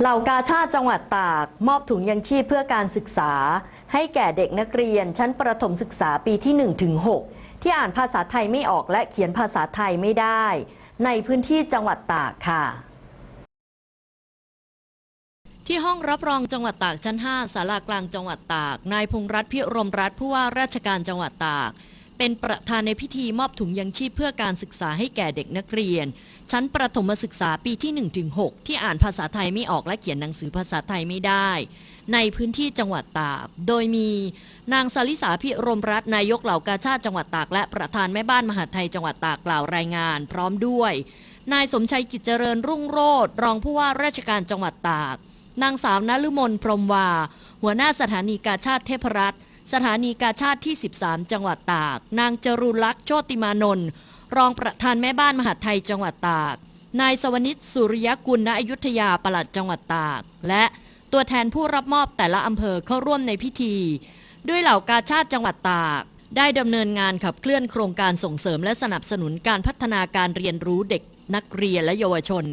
เหล่ากาชาติจังหวัดตาก มอบถุงยังชีพเพื่อการศึกษา ให้แก่เด็กนักเรียน ชั้นประถมศึกษาปีที่1ถึง6ที่อ่านภาษาไทยไม่ออกและเขียนภาษาไทยไม่ได้ ในพื้นที่จังหวัดตากค่ะ ที่ห้องรับรองจังหวัดตากชั้น5สารากลางจังหวัดตาก นายพงษ์รัตน์พิรมรัตน์ผู้ว่าราชการจังหวัดตาก เป็นประธานในพิธีมอบถุงยังชีพเพื่อการศึกษาให้แก่เด็กนักเรียน ชั้นประถมศึกษาปีที่1ถึง6ที่อ่านภาษาไทยไม่ออกและเขียนหนังสือภาษาไทยไม่ได้ ในพื้นที่จังหวัดตาก โดยมีนางสาริสาพิรมรัตน์นายกเหล่ากาชาติจังหวัดตากและประธานแม่บ้านมหาไทยจังหวัดตากกล่าวรายงาน พร้อมด้วย นายสมชัยกิจเจริญรุ่งโรจน์รองผู้ว่าราชการจังหวัดตาก นางสาวนฤมลพรหมวา หัวหน้าสถานีกาชาติเทพรัตน์ สถานีกาชาติที่ 13 จังหวัดตาก นางจรุลักษ์โชติมานนท์รองประธานแม่บ้านมหาไทยจังหวัดตาก นายสวนิตสุริยกุลณอยุธยาปลัดจังหวัดตาก และตัวแทนผู้รับมอบแต่ละอำเภอเข้าร่วมในพิธี ด้วยเหล่ากาชาติจังหวัดตาก ได้ดำเนินงานขับเคลื่อนโครงการส่งเสริมและสนับสนุนการพัฒนาการเรียนรู้เด็กนักเรียนและเยาวชน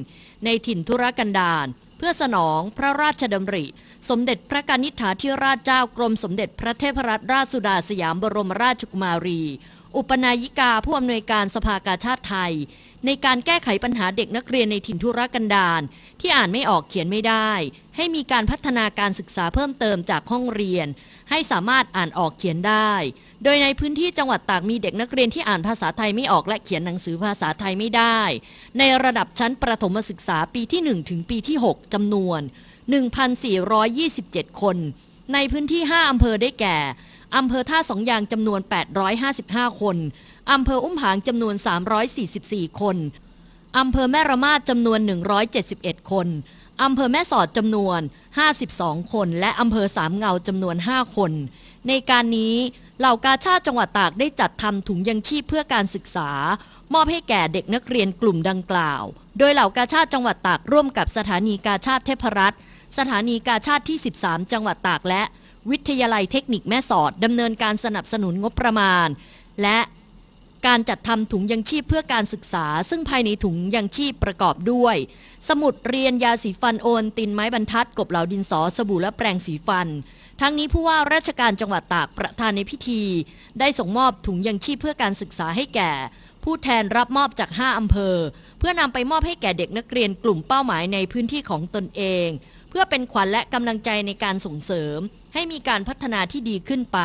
ในถิ่นธุรกันดาร พื่อสนองพระราชดำริ สมเด็จพระกนิษฐาธิราชเจ้ากรมสมเด็จพระเทพรัตนราชสุดาสยามบรมราชกุมารี อุปนายิกาผู้อำนวยการสภากาชาติไทย ในการแก้ไขปัญหาเด็กนักเรียนในถิ่นธุรกันดารที่อ่านไม่ออกเขียนไม่ได้ ให้มีการพัฒนาการศึกษาเพิ่มเติมจากห้องเรียน ให้สามารถอ่านออกเขียนได้ โดยในพื้นที่จังหวัดตากมีเด็กนักเรียนที่อ่านภาษาไทยไม่ออกและเขียนหนังสือภาษาไทยไม่ได้ ในระดับชั้นประถมศึกษาปีที่ 1 ถึงปีที่ 6จำนวน 1,427 คน ในพื้นที่ 5อำเภอได้แก่ อำเภอท่าสองยางจำนวน 855 คน อำเภออุ้มผางจำนวน 344 คน อำเภอแม่ระมาดจำนวน 171 คน อำเภอแม่สอดจำนวน 52 คน และอำเภอสามเงาจำนวน 5 คน ในการนี้เหล่ากาชาติจังหวัดตากได้จัดทำถุงยังชีพเพื่อการศึกษา มอบให้แก่เด็กนักเรียนกลุ่มดังกล่าว โดยเหล่ากาชาติจังหวัดตากร่วมกับสถานีกาชาติเทพรัตน์สถานีกาชาติที่ 13 จังหวัดตากและ วิทยาลัยเทคนิคแม่สอดดำเนินการสนับสนุนงบประมาณ และการจัดทำถุงยังชีพเพื่อการศึกษา ซึ่งภายในถุงยังชีพประกอบด้วย สมุดเรียนยาสีฟันโอนตินไม้บรรทัด กบเหลาดินสอสบู่และแปรงสีฟัน ทั้งนี้ผู้ว่าราชการจังหวัดตากประธานในพิธี ได้ส่งมอบถุงยังชีพเพื่อการศึกษาให้แก่ ผู้แทนรับมอบจาก 5 อำเภอ เพื่อนำไปมอบให้แก่เด็กนักเรียนกลุ่มเป้าหมายในพื้นที่ของตนเอง เพื่อเป็นขวัญและกำลังใจในการส่งเสริมให้มีการพัฒนาที่ดีขึ้นไป